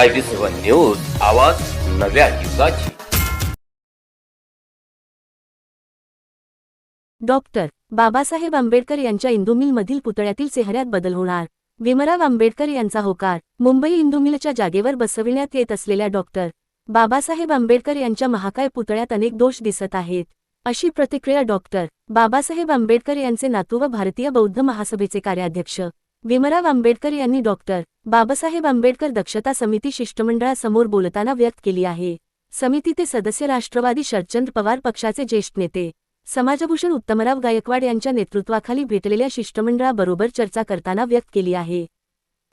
I B seven news आवाज नव्या युगाची. Doctor Babasaheb Ambedkar यांच्या इंदुमिलमधील पुतळ्यातील चेहऱ्यात बदल होणार. भीमराव आंबेडकर यांचा होकार मुंबई इंदुमिलच्या जागेवर बसविण्यात येत असलेल्या डॉक्टर बाबासाहेब आंबेडकर यांच्या महाकाय पुतळ्यात अनेक दोष दिसत आहेत. अशी प्रतिक्रिया डॉक्टर बाबासाहेब आंबेडकर यांचे नातू व भारतीय बौद्ध महासभेचे कार्याध्यक्ष भीमराव आंबेडकर यांनी डॉक्टर बाबासाहेब आंबेडकर दक्षता समिती शिष्टमंडळासमोर बोलताना व्यक्त केली आहे. समितीचे सदस्य राष्ट्रवादी शरदचंद्र पवार पक्षाचे ज्येष्ठ नेते. समाजभूषण उत्तमराव गायकवाड यांच्या नेतृत्वाखाली भेटलेल्या शिष्टमंडळाबरोबर चर्चा करताना व्यक्त केली आहे.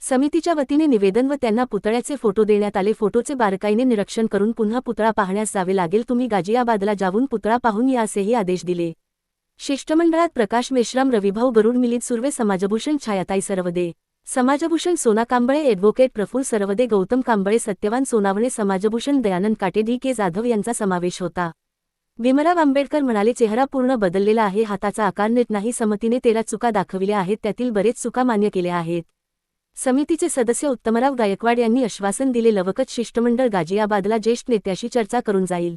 समितीच्या वतीने निवेदन व त्यांना पुतळ्याचे फोटो देण्यात आले. फोटोचे बारकाईने निरीक्षण करून पुन्हा पुतळा पाहण्यास जावे लागेल. तुम्ही गाजियाबादला जाऊन पुतळा पाहून या असेही आदेश दिले. शिष्टमंडळात प्रकाश मेश्राम रविभाऊ गरुड मिलिंद सुर्वे समाजभूषण छायाताई सरवदे समाजभूषण सोना कांबळे ॲडव्होकेट प्रफुल्ल सरवदे गौतम कांबळे सत्यवान सोनावणे समाजभूषण दयानंद काटे डी के जाधव यांचा समावेश होता. भीमराव आंबेडकर म्हणाले चेहरा पूर्ण बदललेला आहे हाताचा आकार नीट नाही समतीने तेरा चुका दाखविल्या आहेत त्यातील बरेच चुका मान्य केल्या आहेत. समितीचे सदस्य उत्तमराव गायकवाड यांनी आश्वासन दिले लवकच शिष्टमंडळ गाजियाबादला ज्येष्ठ नेत्याशी चर्चा करून जाईल.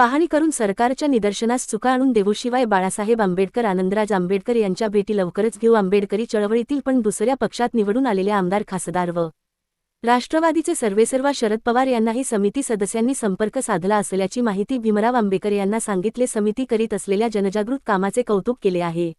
पाहणी करून सरकारच्या निदर्शनास चुका आणून देऊशिवाय बाळासाहेब आंबेडकर आनंदराज आंबेडकर यांच्या भेटी लवकरच घेऊ. आंबेडकरी चळवळीतील पण दुसऱ्या पक्षात निवडून आलेले आमदार खासदार व राष्ट्रवादीचे सर्वेसर्वा शरद पवार यांनाही समिती सदस्यांनी संपर्क साधला असल्याची माहिती भीमराव आंबेडकर यांना सांगितले. समिती करीत असलेल्या जनजागृत कामाचे कौतुक केले आहे.